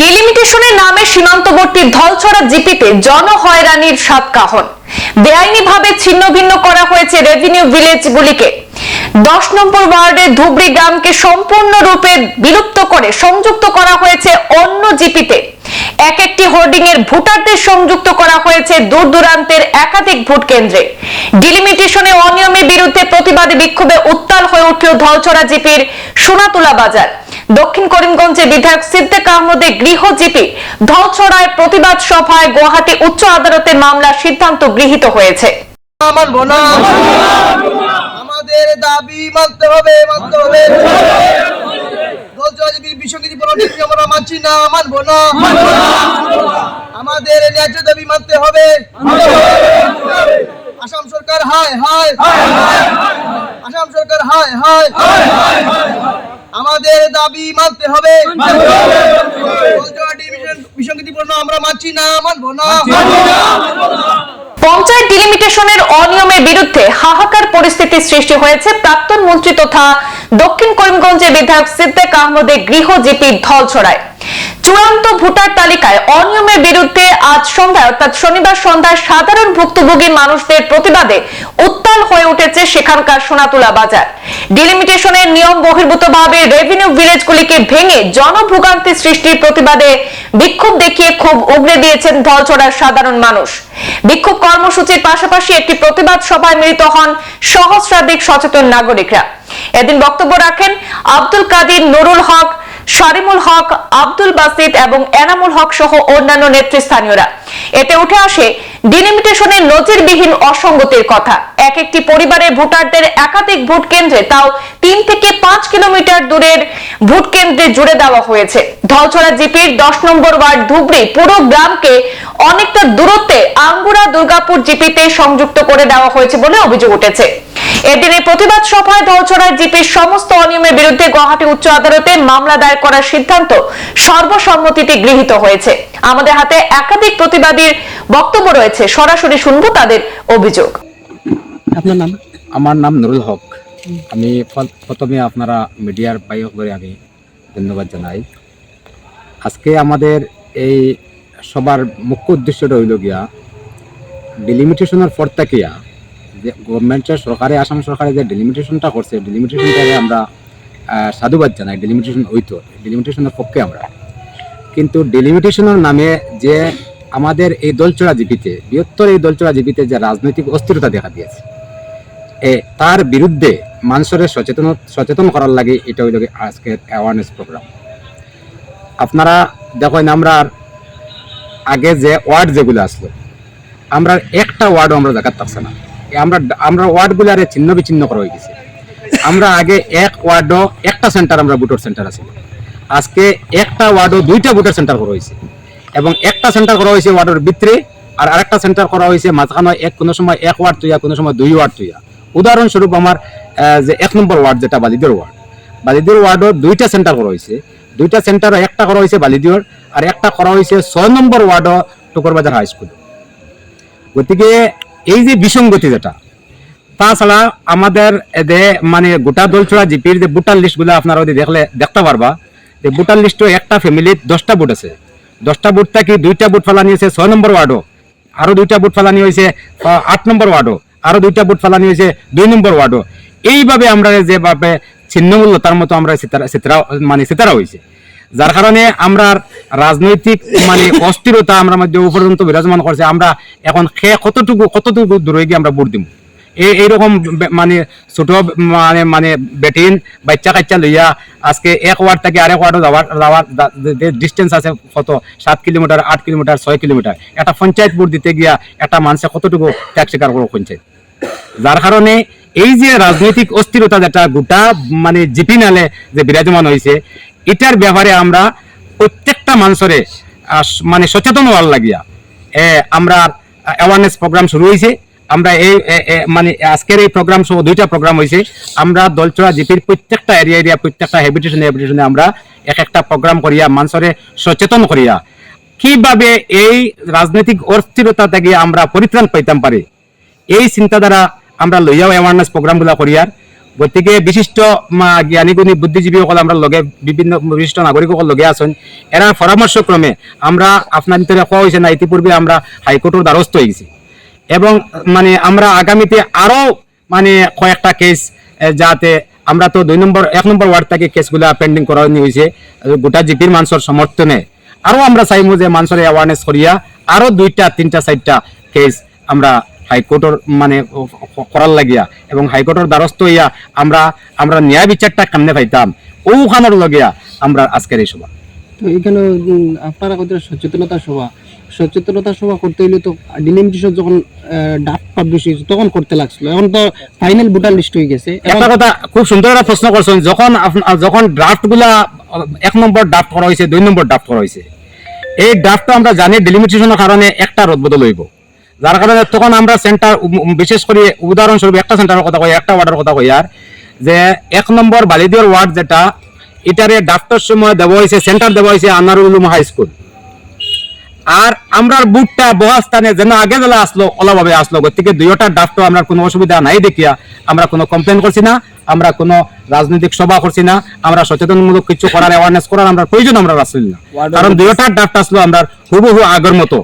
ডিলিমিটেশনের নামে সীমান্তবর্তী ধলছড়া জিপিতে জনহয়রানির সাত কাহন বেআইনিভাবে ছিন্ন ভিন্ন করা হয়েছে রেভিনিউ ভিলেজগুলিকে। দশ নম্বর ওয়ার্ডের ধুবড়ি গ্রামকে সম্পূর্ণরূপে বিলুপ্ত করে সংযুক্ত করা হয়েছে অন্য জিপিতে। এক একটি হোর্ডিং এর ভোটারদের সংযুক্ত করা হয়েছে দূর দূরান্তের একাধিক ভোট কেন্দ্রে। ডিলিমিটেশনে অনিয়মের বিরুদ্ধে প্রতিবাদী বিক্ষোভে উত্তাল হয়ে উঠল ধলছড়া জিপির সোনাতুলা বাজার। দক্ষিণ করিমগঞ্জে বিধায়ক সিদ্দিক আহমদের গৃহজীবী ধলছড়ায় প্রতিবাদ সভায় গুয়াহাটি উচ্চ আদালতের মামলার সিদ্ধান্ত গৃহীত হয়েছে। আমাদের দাবি মানতে হবে মানতে হবে। আমরা মানছি না মানবো না আমাদের ন্যায্য দাবি মানতে হবে। আসাম সরকার হায় হায়। আসাম সরকার হায় হায়। আমাদের দাবি মানতে হবে। বিসঙ্গতিপূর্ণ আমরা মানছি না মানবো না। পঞ্চায়েত ডিলিমিটেশনের অনিয়মের বিরুদ্ধে হাহাকার পরিস্থিতি সৃষ্টি হয়েছে প্রাক্তন মন্ত্রী তথা দক্ষিণ করিমগঞ্জের বিধায়ক সিদ্দেক আহমদের গৃহ জিপি ধলছড়ায়। চূড়ান্ত ভোটার তালিকায় অনিয়মের বিরুদ্ধে আজ সন্ধ্যায় অর্থাৎ শনিবার সন্ধ্যায় সাধারণ ভুক্তভোগী মানুষদের প্রতিবাদে উত্তাল হয়ে উঠেছে সেখানকার সোনাতুলা বাজার। ডিলিমিটেশনের নিয়ম বহির্ভূতভাবে রেভিনিউ ভিলেজগুলিকে ভেঙে জনভোগান্তি সৃষ্টির প্রতিবাদে বিক্ষোভ দেখিয়ে খুব উগরে দিয়েছেন ধলছড়ার সাধারণ মানুষ। বিক্ষোভ কর্মসূচির পাশাপাশি একটি প্রতিবাদ সভায় মিলিত হন সহস্রাধিক সচেতন নাগরিকরা। এদিন বক্তব্য রাখেন আব্দুল কাদির নুরুল হক শারিমুল হক, আব্দুল বাসিদ এবং এনামুল হক সহ অন্যান্য নেতৃস্থানীয়রা। এতে উঠে আসে ডিলিমিটেশনের নজিরবিহীন অসঙ্গতির কথা। এক একটি পরিবারের ভোটারদের একাধিক ভোট কেন্দ্রে তাও তিন থেকে পাঁচ কিলোমিটার দূরের ভোট কেন্দ্রে জুড়ে দেওয়া হয়েছে। ধলছড়া জিপির দশ নম্বর ওয়ার্ড ধুবড়ি পুরো গ্রামকে অনেকটা দূরত্বে আঙ্গুরা দুর্গাপুর জিপিতে সংযুক্ত করে দেওয়া হয়েছে বলে অভিযোগ উঠেছে। এদিনের প্রতিবাদ সভায় ধলছড়ার জিপির সমস্ত অনিয়মের বিরুদ্ধে গুয়াহাটি উচ্চ আদালতে মামলা দায়ের করার সিদ্ধান্ত সর্বসম্মতিতে গৃহীত হয়েছে। আমাদের হাতে একাধিক প্রতিবাদীর বক্তব্য রয়েছে সরাসরি শুনব তাদের অভিযোগ। আপনার নাম? আমার নাম নুরুল হক। আমি ফ- প্রথমে আপনারা মিডিয়ার বায়ক করে আমি ধন্যবাদ জানাই। আজকে আমাদের এই সবার মুখ্য উদ্দেশ্যটা হইল গিয়া ডিলিমিটেশনের পর থাকিয়া যে গভর্নমেন্টের সরকারে, আসাম সরকারে যে ডিলিমিটেশনটা করছে ডিলিমিটেশনটাকে আমরা সাধুবাদ জানাই। ডিলিমিটেশন হইতো ডিলিমিটেশনের পক্ষে আমরা। কিন্তু ডিলিমিটেশনের নামে যে আমাদের এই দলচড়া জীবিতে বৃহত্তর এই দলচড়া জীবিতে যে রাজনৈতিক অস্থিরতা দেখা দিয়েছে, এ তার বিরুদ্ধে মানুষের সচেতন সচেতন করার লাগে এটা হইল গিয়ে আজকের অ্যাওয়ারনেস প্রোগ্রাম আপনারা দেখেন আমরা আগে যে ওয়ার্ড যেগুলো আসলো আমরা একটা ওয়ার্ডও আমরা দেখাতে পারছি না। আমরা আমরা ওয়ার্ডগুলো আরে ছিন্ন বিচ্ছিন্ন করা হয়ে গেছে। আমরা আগে এক ওয়ার্ডও, একটা সেন্টার আমরা ভোটার সেন্টার আছে। আজকে একটা ওয়ার্ডও, দুইটা ভোটার সেন্টার করা হয়েছে। এবং একটা সেন্টার করা হয়েছে ওয়ার্ডের ভিতরে, আর আরেকটা সেন্টার করা হয়েছে মাঝখানে এক, কোনো সময় এক ওয়ার্ড তুইয়া, কোনো সময় দুই ওয়ার্ড তুইয়া। উদাহরণস্বরূপ আমার যে এক নম্বর ওয়ার্ড যেটা, বালিদের ওয়ার্ড। বালিদের ওয়ার্ডও দুইটা সেন্টার করা হয়েছে। দুইটা সেন্টার একটা করা হয়েছে বালিদিওর আর একটা করা হয়েছে ছয় নম্বর ওয়ার্ডও টুকরবাজার হাই স্কুল। গতিকে এই যে বিসঙ্গতি যেটা, তাছাড়া আমাদের এদে মানে গোটা দলছড়া জিপির যে ভোটার লিস্টগুলো আপনারা দেখলে, দেখতে পারবা যে ভোটার লিস্টও একটা ফ্যামিলির দশটা বুট আছে। দশটা বুট থাকি দুইটা বুট ফেলানি হয়েছে ছয় নম্বর ওয়ার্ডও, আরও দুইটা বুট ফেলানি হয়েছে আট নম্বর ওয়ার্ডও, আরও দুইটা বুট ফেলানি হয়েছে দুই নম্বর ওয়ার্ডও। এইভাবে আমরা যেভাবে ছিন্নমূল্যতার মতো আমরা সিতারা মানে সিতারা হয়েছে। যার কারণে আমরা রাজনৈতিক মানে অস্থিরতা আমরা মধ্যে উপরন্ত বিরাজমান করছে, আমরা এখন খে কতটুকু কতটুকু দূরে গিয়ে আমরা ভোট দিব? এই এইরকম মানে ছোট মানে মানে বেটিন, বাচ্চা কাচ্চা লইয়া আজকে এক ওয়ার্ড থেকে আরেক ওয়ার্ডে যাওয়ার যাওয়ার ডিস্টেন্স আছে কত? সাত কিলোমিটার, আট কিলোমিটার, ছয় কিলোমিটার। একটা পঞ্চায়েত ভোট দিতে গিয়া একটা মানুষে কতটুকু ত্যাগ স্বীকার করব পঞ্চায়েত? যার কারণে এই যে রাজনৈতিক অস্থিরতা যেটা গোটা মানে জিপি নালে যে বিরাজমান হয়েছে এটার ব্যাপারে আমরা প্রত্যেকটা মানুষের মানে সচেতন হওয়ার লাগিয়া আমরা অ্যাওয়ারনেস প্রোগ্রাম শুরু হয়েছে আমরা এই মানে আজকের এই প্রোগ্রাম সহ দুইটা প্রোগ্রাম হয়েছে আমরা দলচড়া জিপির প্রত্যেকটা এরিয়া এরিয়া প্রত্যেকটা হ্যাবিটেশন হ্যাবিটেশনে আমরা এক একটা প্রোগ্রাম করিয়া, মানুষের সচেতন করিয়া, কীভাবে এই রাজনৈতিক অস্থিরতা থেকে আমরা পরিত্রাণ পাইতাম পারি? এই চিন্তাধারা আমরা লইয়াও অ্যাওয়ারনেস প্রোগ্রামগুলো করিয়ার গতিকে বিশিষ্ট মা, জ্ঞানী গুণী বুদ্ধিজীবীসকল আমরা লগে বিভিন্ন বিশিষ্ট নাগরিকসকল লগে আছেন। এরা পরামর্শক্রমে আমরা আপনার ভিতরে কোয়া হয়েছে না ইতিপূর্বে আমরা হাইকোর্টের দ্বারস্থ হয়ে গেছি। এবং মানে আমরা আগামীতে আরও মানে কয়েকটা কেস যাতে আমরা তো দুই নম্বর এক নম্বর ওয়ার্ড থেকে কেসগুলা পেন্ডিং করা হয়েছে গোটা জিপির মানুষের সমর্থনে আরও আমরা চাইব যে মানুষের অ্যাওয়ারনেস করিয়া আরও দুইটা তিনটা চারটা কেস আমরা হাইকোর্টের মানে করার লাগিয়া এবং হাইকোর্টের দ্বারস্থ হইয়া আমরা আমরা ন্যায় বিচারটা কেমনে পাইতাম? ওখানোর লগিয়া আমরা আজকের এই সভা। তো এখানে আপনারা কত সচেতনতা সভা। সচেতনতা সভা করতে হইলে তো ডিলিমিটেশন যখন ডাক পাবলিশ হয়েছে তখন করতে লাগছিল। এখন তো ফাইনাল ভোটার লিস্ট হয়ে গেছে। একটা কথা খুব সুন্দর একটা প্রশ্ন করছেন যখন যখন ড্রাফটগুলা এক নম্বর ড্রাফট করা হয়েছে দুই নম্বর ড্রাফট করা হয়েছে। এই ড্রাফটটা আমরা জানি ডিলিমিটেশনের কারণে একটা রদবদল হইব। যার কারণে তখন আমরা সেন্টার বিশেষ করে উদাহরণস্বরূপ একটা সেন্টারের কথা কই একটা ওয়ার্ডের কথা কই আর যে এক নম্বর বালিদিয়ার ওয়ার্ড যেটা এটারে ড্রাফটের সময় দেওয়া হয়েছে সেন্টার দেওয়া হয়েছে আনারুল উলুম হাই স্কুল আর আমরার বুটটা বহাস্থানে যেন আগে জেলা আসলো ওলাভাবে আসলো গতিকে দুইটা ড্রাফটও আমরা কোনো অসুবিধা নাই দেখিয়া আমরা কোনো কমপ্লেন করছি না আমরা কোনো রাজনৈতিক সভা করছি না আমরা সচেতনমূলক কিছু করার অ্যাওয়ারনেস করার আমরা প্রয়োজন আমরা আসল না কারণ দুইটা ড্রাফট আসলো আমরা হুবহু আগের মতো।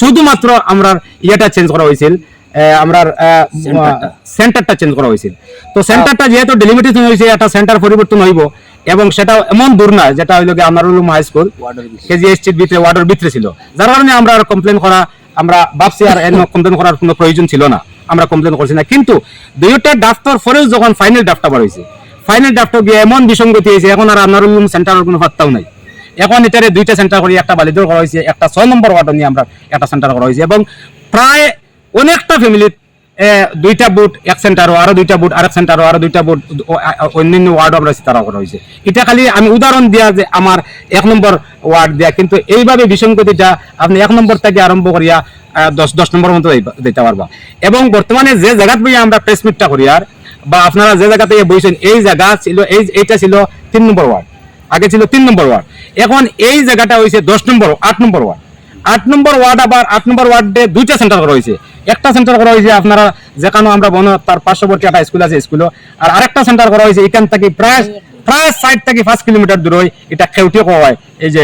শুধুমাত্র আমরা ইয়েটা চেঞ্জ করা হয়েছিল আমরা সেন্টারটা চেঞ্জ করা হয়েছিল। তো সেন্টারটা যেহেতু ডেলিমিটেশন হয়েছে একটা সেন্টার পরিবর্তন হইব এবং সেটা এমন দূর না যেটা হইল গিয়ে আনারুল হাই স্কুল কেজিএস ভিতরে। ওয়ার্ডের ভিতরে ছিল। যার কারণে আমরা আর কমপ্লেন করা আমরা ভাবছি আর কমপ্লেন করার কোনো প্রয়োজন ছিল না। আমরা কমপ্লেন করছি না। কিন্তু দুইটা ড্রাফটার পরেও যখন ফাইনাল ড্রাফট আবার হয়েছে ফাইনাল ড্রাফট গিয়ে এমন বিসঙ্গতি হয়েছে এখন আর আনারুল সেন্টারের কোনো পাত্তাও নাই। এখন এটারে দুইটা সেন্টার করি, একটা বালিদর করা হয়েছে, একটা ছয় নম্বর ওয়ার্ড নিয়ে আমরা একটা সেন্টার করা হয়েছে এবং প্রায় অনেকটা ফ্যামিলির দুইটা বুট এক সেন্টারও আরও দুইটা বুট আরেক সেন্টারও আরও দুইটা বুট অন্যান্য ওয়ার্ড আমরা তারা করা হয়েছে। এটা খালি আমি উদাহরণ দিয়া যে আমার এক নম্বর ওয়ার্ড দেয়া, কিন্তু এইভাবে বিসঙ্গতিটা আপনি এক নম্বর থেকে আরম্ভ করিয়া দশ দশ নম্বর মতো দিতে পারবা। এবং বর্তমানে যে জায়গাত বইয়া আমরা প্রেস মিটটা করি আর, বা আপনারা যে জায়গাতে বইছেন, এই জায়গা ছিল, এই, এইটা ছিল তিন নম্বর ওয়ার্ড আগে ছিল তিন নম্বর ওয়ার্ড। এখন এই জায়গাটা হয়েছে দশ নম্বর আট নম্বর ওয়ার্ড। আট নম্বর ওয়ার্ড আবার আট নম্বর ওয়ার্ডে দুইটা সেন্টার করা হয়েছে একটা সেন্টার করা হয়েছে আপনারা যেখানে আমরা বন তার পার্শ্ববর্তী একটা স্কুল আছে স্কুলও আর আরেকটা সেন্টার করা হয়েছে এখান থেকে প্রায় প্রায় ষাট থেকে পাঁচ কিলোমিটার দূর হয় এটা খেউটিও কওয়া হয়। এই যে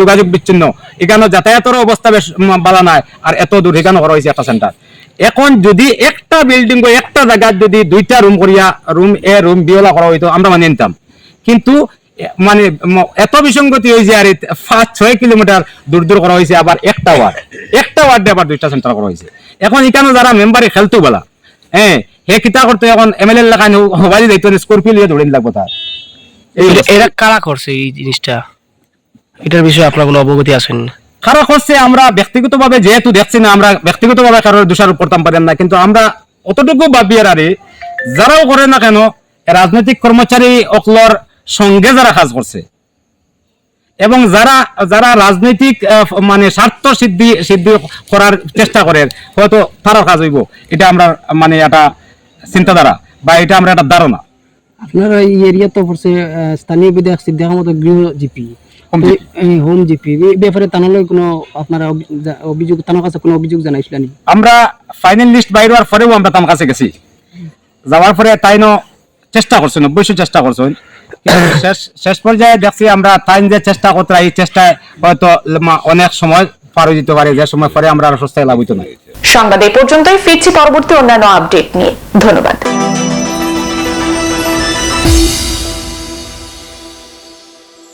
যোগাযোগ বিচ্ছিন্ন। এখানে যাতায়াতের অবস্থা বেশ বালা নাই আর এত দূর এখানে করা হয়েছে একটা সেন্টার এখন যদি একটা বিল্ডিং একটা জায়গায় যদি দুইটা রুম করিয়া রুম এ রুম বিওলা করা হইতো আমরা মানে নিতাম। কিন্তু মানে এত বিসঙ্গতি হয়েছে আর পাঁচ ছয় কিলোমিটার দূর দূর করা হয়েছে আবার একটা ওয়ার্ড। একটা ওয়ার্ডে আবার দুইটা সেন্টার করা হয়েছে। এখন এখানে যারা মেম্বারে খেলতো বলা হ্যাঁ হে কিতা করতো এখন এম এল এর লাগানো হবাই যাইতো স্করপিও লিয়ে দৌড়ে লাগবো তার। এরা কারা করছে এই জিনিসটা? এটার বিষয়ে আপনার কোনো অবগতি আছেন? খারাপ হচ্ছে আমরা ব্যক্তিগতভাবে যেহেতু দেখছি না আমরা ব্যক্তিগতভাবে কারোর দোষারোপ করতাম পারেন না কিন্তু আমরা অতটুকু ভাবিয়ার আরে যারাও করে না কেন রাজনৈতিক কর্মচারী অকলর সঙ্গে যারা কাজ করছে। এবং যারা যারা রাজনৈতিক মানে স্বার্থ সিদ্ধি সিদ্ধি করার চেষ্টা করে হয়তো তারও কাজ হইব। এটা আমরা মানে একটা চিন্তাধারা বা এটা আমরা একটা ধারণা। আপনার এই এরিয়া তো পড়ছে স্থানীয় বিধায়ক সিদ্ধান্ত মতো গৃহ GP. Home GP. Home GP এই ব্যাপারে তানালে কোনো আপনারা অভিযোগ তার কাছে কোনো অভিযোগ জানাইছিলেন আমরা ফাইনাল লিস্ট বাইর হওয়ার পরেও আমরা তার কাছে গেছি। যাওয়ার পরে তাই ন চেষ্টা করছেন অবশ্যই চেষ্টা করছেন। শেষ শেষ পর্যায়ে দেখছি আমরা টাইম দিয়ে চেষ্টা করতে এই চেষ্টায় হয়তো অনেক সময় পার হয়ে যেতে পারে, যে সময় পরে আমরা সুস্থ লাভ হইতো না। সংবাদ এই পর্যন্তই, ফিরছি পরবর্তী অন্যান্য আপডেট নিয়ে। ধন্যবাদ।